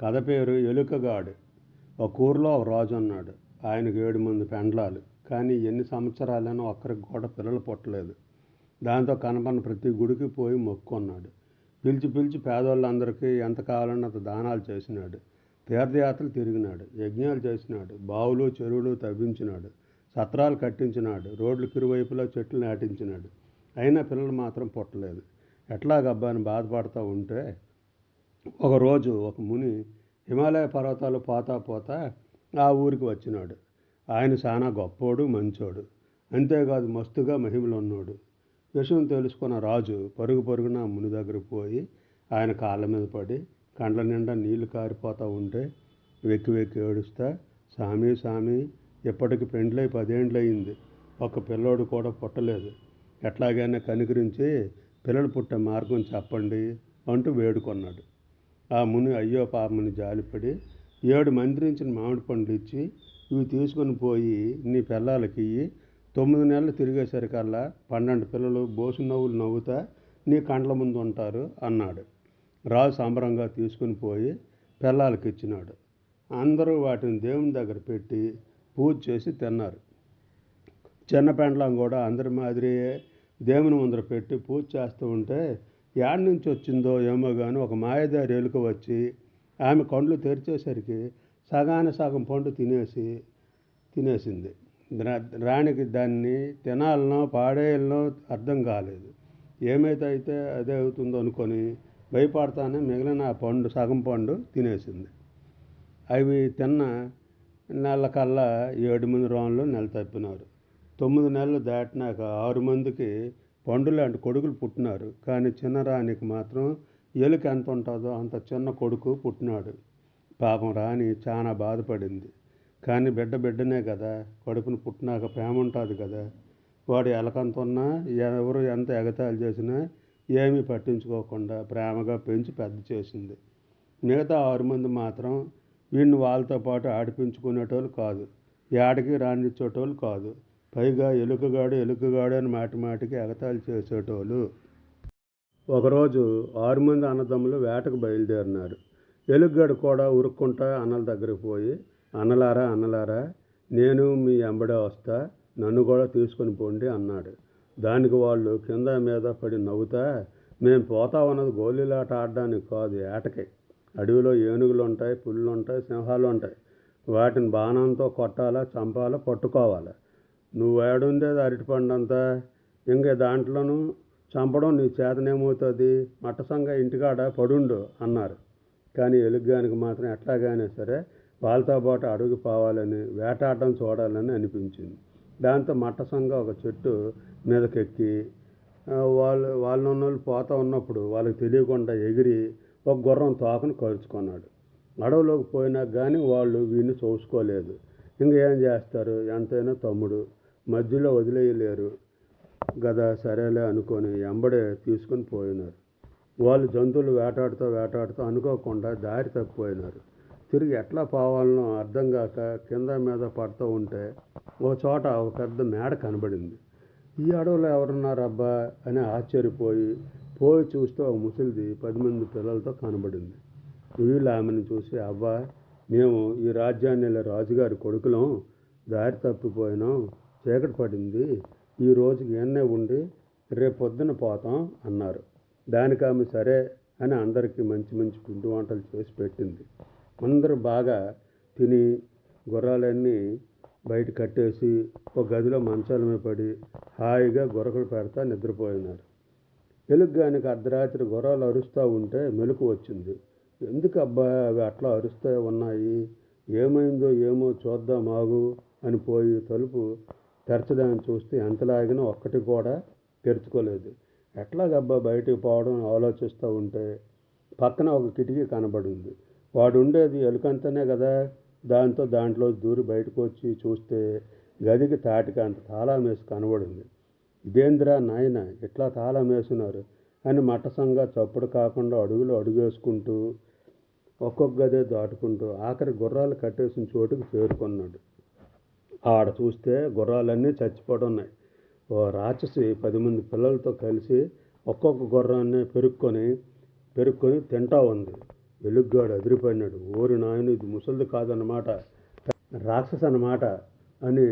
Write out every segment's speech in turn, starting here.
కథ పేరు ఎలుకగాడు. ఒక ఊరిలో ఒక రాజు ఉన్నాడు. ఆయనకు ఏడు మంది పెండ్లాలు. కానీ ఎన్ని సంవత్సరాలైనా ఒక్కరికి కూడా పిల్లలు పుట్టలేదు. దాంతో కనపడిన ప్రతి గుడికి పోయి మొక్కున్నాడు పిలిచి పిలిచి పేదోళ్ళందరికీ ఎంత కావాలన్నా అంత దానాలు చేసినాడు. తీర్థయాత్రలు తిరిగినాడు. యజ్ఞాలు చేసినాడు. బావులు చెరువులు తవ్వించినాడు. సత్రాలు కట్టించినాడు. రోడ్లకు ఇరువైపులా చెట్లు నాటించినాడు. అయినా పిల్లలు మాత్రం పుట్టలేదు. ఎట్లాగబ్బా అని బాధపడుతూ ఉంటే ఒకరోజు ఒక ముని హిమాలయ పర్వతాలు పోతా పోతా ఆ ఊరికి వచ్చినాడు. ఆయన చాలా గొప్పోడు మంచోడు. అంతేకాదు మస్తుగా మహిమలు ఉన్నాడు విషయం తెలుసుకున్న రాజు పరుగు పరుగున ముని దగ్గర పోయి ఆయన కాళ్ళ మీద పడి కండ్ల నిండా నీళ్ళు కారిపోతూ ఉంటే వెక్కి వెక్కి ఏడుస్తా సామి సామి ఇప్పటికి పెండ్లై పదేండ్లయింది. ఒక పిల్లోడు కూడా పుట్టలేదు. ఎట్లాగైనా కనికరించి పిల్లలు పుట్టే మార్గం చెప్పండి అంటూ వేడుకొన్నాడు. ఆ ముని అయ్యో పాపమని జాలిపడి ఏడు మంత్రించిన మామిడి పండ్లు ఇచ్చి ఇవి తీసుకొని పోయి నీ పిల్లలకి ఇయ్యి. తొమ్మిది నెలలు తిరిగేసరికల్లా పన్నెండు పిల్లలు బోసు నవ్వులు నవ్వుతా నీ కండ్ల ముందు ఉంటారు అన్నాడు. రాజు సంబరంగా తీసుకుని పోయి పిల్లలకి ఇచ్చినాడు. అందరూ వాటిని దేవుని దగ్గర పెట్టి పూజ చేసి తిన్నారు. చిన్న పెండ్లం కూడా అందరి మాదిరియే దేవుని ముందర పెట్టి పూజ చేస్తూ ఉంటే యాడ్ నుంచి వచ్చిందో ఏమో కానీ ఒక మాయదారి ఎలుక వచ్చి ఆమె కండ్లు తెరిచేసరికి సగాన సగం పండు తినేసి తినేసింది. రాణికి దాన్ని తినాలనో పాడేయాలనో అర్థం కాలేదు. ఏమైతే అయితే అదే అవుతుందో అనుకొని భయపడతానే మిగిలిన ఆ పండు సగం పండు తినేసింది. అవి తిన్న నెల కల్లా ఏడు మంది రోన్లు నెల తప్పినారు. తొమ్మిది నెలలు దాటినాక ఆరు మందికి పండు లాంటి కొడుకులు పుట్టినారు. కానీ చిన్న రాణికి మాత్రం ఎలుక ఎంత ఉంటుందో అంత చిన్న కొడుకు పుట్టినాడు. పాపం రాణి చాలా బాధపడింది. కానీ బిడ్డ బిడ్డనే కదా కడుపును పుట్టినాక ప్రేమ ఉంటుంది కదా. వాడు ఎలకంత ఉన్నా ఎవరు ఎంత ఎగతాళి చేసినా ఏమీ పట్టించుకోకుండా ప్రేమగా పెంచి పెద్ద చేసింది. మిగతా ఆరు మంది మాత్రం వీడిని వాళ్ళతో పాటు ఆడిపించుకునేటోళ్ళు కాదు. ఏడకి రాణించేటోళ్ళు కాదు. పైగా ఎలుకగాడు ఎలుకగాడు అని మాటి మాటికి ఎగతాళి చేసేటోళ్ళు. ఒకరోజు ఆరు మంది అన్నదమ్ములు వేటకు బయలుదేరినారు. ఎలుగుగాడు కూడా ఉరుక్కుంటా అన్నల దగ్గరికి పోయి అన్నలారా అన్నలారా నేను మీ ఎంబడే వస్తా నన్ను కూడా తీసుకొని పోండి అన్నాడు. దానికి వాళ్ళు కింద మీద పడి నవ్వుతా మేము పోతా ఉన్నది గోళీలాట ఆడడానికి కాదు ఏటకి. అడవిలో ఏనుగులు ఉంటాయి పుల్లులు ఉంటాయి సింహాలు ఉంటాయి వాటిని బాణంతో కొట్టాలా చంపాలా పట్టుకోవాలా? నువ్వు ఏడుండేది అరటిపండంతా ఇంక దాంట్లోనూ చంపడం నీ చేతనేమవుతుంది? మట్టసంగా ఇంటికాడ పడుండు అన్నారు. కానీ ఎలుగ్గానికి మాత్రం ఎట్లాగైనా సరే వాళ్ళతో పాటు అడుగు పోవాలని వేటాడడం చూడాలని అనిపించింది. దాంతో మట్టసంగా ఒక చెట్టు మీదకెక్కి వాళ్ళు వాళ్ళు వాళ్ళు పోతా ఉన్నప్పుడు వాళ్ళకి తెలియకుండా ఎగిరి ఒక గుర్రం తోకను కరుచుకున్నాడు. అడవిలోకి పోయినా కానీ వాళ్ళు వీడిని చూసుకోలేదు. ఇంకా ఏం చేస్తారు? ఎంతైనా తమ్ముడు మధ్యలో వదిలేయలేరు గదా సరేలే అనుకొని ఎంబడే తీసుకొని పోయినారు. వాళ్ళు జంతువులు వేటాడుతూ వేటాడుతూ అనుకోకుండా దారి తప్పిపోయినారు. తిరిగి ఎట్లా పోవాలనో అర్థం కాక కింద మీద పడుతూ ఉంటే ఓ చోట ఒక పెద్ద మేడ కనబడింది. ఈ అడవిలో ఎవరున్నారబ్బా అని ఆశ్చర్యపోయి పోయి చూస్తే ఒక ముసలిది పది మంది పిల్లలతో కనబడింది. వీళ్ళు ఆమెను చూసి అవ్వా మేము ఈ రాజ్యాన్ని రాజుగారి కొడుకులం దారి తప్పిపోయినాం. చీకటి పడింది. ఈ రోజుకి ఎన్నే ఉండి రేపు పొద్దున పోతాం అన్నారు. దానికి ఆమె సరే అని అందరికీ మంచి మంచి పిండి వంటలు చేసి పెట్టింది. అందరూ బాగా తిని గుర్రాలన్నీ బయట కట్టేసి ఒక గదిలో మంచాల మీద పడి హాయిగా గురకలు పెడతా నిద్రపోయినారు. ఎలుగ్గానికి అర్ధరాత్రి గుర్రాలు అరుస్తూ ఉంటే మెలకు వచ్చింది. ఎందుకు అబ్బా అవి అట్లా అరుస్తూ ఉన్నాయి? ఏమైందో ఏమో చూద్దాం ఆగు అని పోయి తలుపు తెరచదాన్ని చూస్తే ఎంతలాగినా ఒక్కటి కూడా తెరుచుకోలేదు. ఎట్లాగబ్బా బయటికి పోవడం ఆలోచిస్తూ ఉంటే పక్కన ఒక కిటికీ కనబడింది. వాడు ఉండేది ఎలుకంతనే కదా. దాంతో దాంట్లో దూరి బయటకు వచ్చి చూస్తే గదికి తాటికి అంత తాళం వేసి కనబడింది. ఇదేంద్రా నాయన ఇట్లా తాళం వేసినారు అని మట్టసంగా చప్పుడు కాకుండా అడుగులు అడుగేసుకుంటూ ఒక్కొక్క గదే దాటుకుంటూ ఆఖరి గుర్రాలు కట్టేసిన చోటుకు చేరుకున్నాడు. ఆడ చూస్తే గుర్రాలన్నీ చచ్చిపోవడం ఉన్నాయి ఓ రాక్షసి పది మంది పిల్లలతో కలిసి ఒక్కొక్క గుర్రాన్ని పెరుక్కొని పెరుక్కొని తింటా ఉంది. వెలుగ్గాడు అదిరిపోయినాడు. ఓరి నాయన ఇది ముసలిది కాదన్నమాట. రాక్షస అన్నమాట అని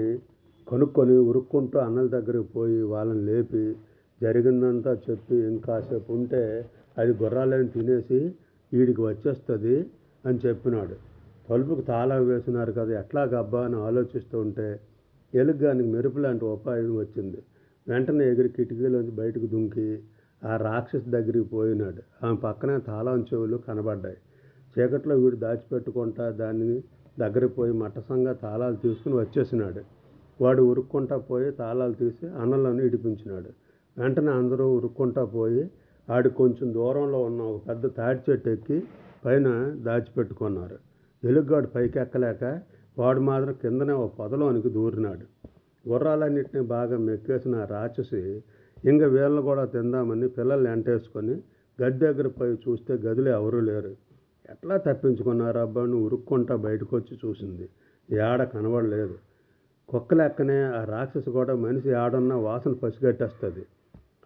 కనుక్కొని ఉరుక్కుంటూ అన్నల దగ్గరికి పోయి వాళ్ళని లేపి జరిగిందంతా చెప్పి ఇంకాసేపు ఉంటే అది గుర్రాలను తినేసి వీడికి వచ్చేస్తుంది అని చెప్పినాడు. తలుపుకు తాళం వేసినారు కదా ఎట్లాగబ్బా అని ఆలోచిస్తూ ఉంటే ఎలుగ్గానికి మెరుపు లాంటి ఉపాయం వచ్చింది. వెంటనే ఎగిరి కిటికీలోంచి బయటకు దుంకి ఆ రాక్షసి దగ్గరికి పోయినాడు. ఆమె పక్కనే తాళం చెవులు కనబడ్డాయి. చీకట్లో వీడు దాచిపెట్టుకుంటా దాన్ని దగ్గరికి పోయి మట్టసంగా తాళాలు తీసుకుని వచ్చేసినాడు. వాడు ఉరుక్కుంటా పోయి తాళాలు తీసి అన్నలను ఇడిపించినాడు. వెంటనే అందరూ ఉరుక్కుంటా పోయి ఆడి కొంచెం దూరంలో ఉన్న ఒక పెద్ద తాటి చెట్టు ఎక్కి పైన దాచిపెట్టుకున్నారు. ఎలుగుగాడు పైకెక్కలేక వాడు మాత్రం కిందనే ఒక పొదలోనికి దూరినాడు. గుర్రాలన్నింటినీ బాగా మెక్కేసిన రాక్షసి ఇంక వీళ్ళని కూడా తిందామని పిల్లల్ని ఎంటేసుకొని గది దగ్గర పోయి చూస్తే గదిలో ఎవరూ లేరు. ఎట్లా తప్పించుకున్నారు అబ్బాయిని ఉరుక్కుంటా బయటకు వచ్చి చూసింది. ఏడ కనబడలేదు. కుక్క లెక్కనే ఆ రాక్షసి కూడా మనిషి ఏడన్నా వాసన పసిగట్టేస్తుంది.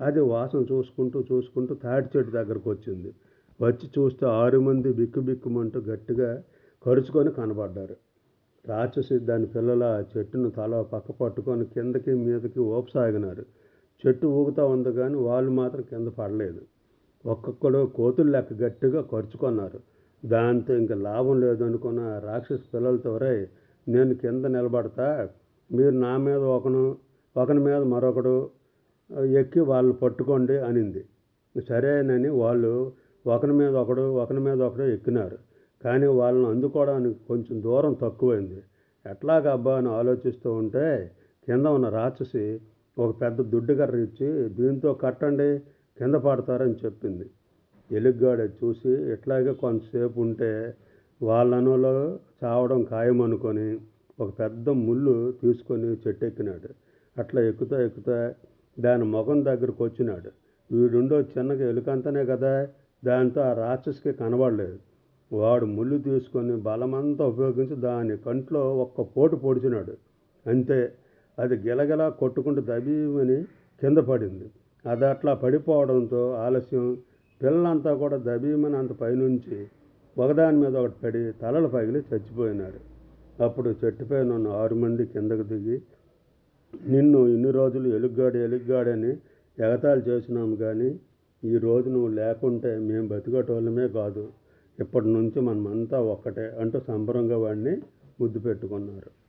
అది వాసన చూసుకుంటూ చూసుకుంటూ తాటి చెట్టు దగ్గరకు వచ్చింది వచ్చి చూస్తే ఆరు మంది బిక్కు బిక్కుమంటూ గట్టిగా కరుచుకొని కనబడ్డారు. రాక్షసి దాని పిల్లల చెట్టును తల పక్క పట్టుకొని కిందకి మీదకి ఊపసాగినారు. చెట్టు ఊగుతూ ఉంది కానీ వాళ్ళు మాత్రం కింద పడలేదు. ఒక్కొక్కడు కోతులు లెక్క గట్టిగా ఖర్చుకున్నారు దాంతో ఇంకా లాభం లేదనుకున్న రాక్షస పిల్లలతో రే నేను కింద నిలబడతా. మీరు నా మీద ఒకను ఒకని మీద మరొకడు ఎక్కి వాళ్ళు పట్టుకోండి అనింది. సరేనని వాళ్ళు ఒకరి మీద ఒకడు ఒకరి మీద ఒకడు ఎక్కినారు. కానీ వాళ్ళని అందుకోవడానికి కొంచెం దూరం తక్కువైంది. ఎట్లాగబ్బా అని ఆలోచిస్తూ ఉంటే కింద ఉన్న రాక్షసి ఒక పెద్ద దుడ్డుకర్ర ఇచ్చి దీంతో కట్టండి కింద పడతారని చెప్పింది. ఎలుగ్గాడు చూసి ఇట్లాగే కొంతసేపు ఉంటే వాళ్ళనులో చావడం ఖాయం అనుకొని ఒక పెద్ద ముళ్ళు తీసుకొని చెట్టు ఎక్కినాడు అట్లా ఎక్కుతా ఎక్కుతా దాని ముఖం దగ్గరకు వచ్చినాడు వీడుండో చిన్నగా ఎలుకంతనే కదా దాంతో ఆ రాక్షసికి కనబడలేదు. వాడు ముళ్ళు తీసుకొని బలమంతా ఉపయోగించి దాని కంట్లో ఒక్క పోటు పొడిచినాడు. అంతే. అది గిలగిలా కొట్టుకుంటూ దబీమని కింద పడింది. అది అట్లా పడిపోవడంతో ఆలస్యం. పిల్లలంతా కూడా దబీమని అంత పైనుంచి ఒకదాని మీద ఒకటి పడి తలలు పగిలి చచ్చిపోయినారు. అప్పుడు చెట్టుపైన ఉన్న ఆరు మంది కిందకు దిగి నిన్ను ఇన్ని రోజులు ఎలుగ్గాడు ఎలుగ్గాడని ఎగతాళి చేసినాము కానీ ఈ రోజు నువ్వు లేకుంటే మేము బతికేటోళ్ళమే కాదు. ఇప్పటి నుంచి మనమంతా ఒక్కటే అంటూ సంబరంగా వాడిని ముద్దు పెట్టుకున్నారు.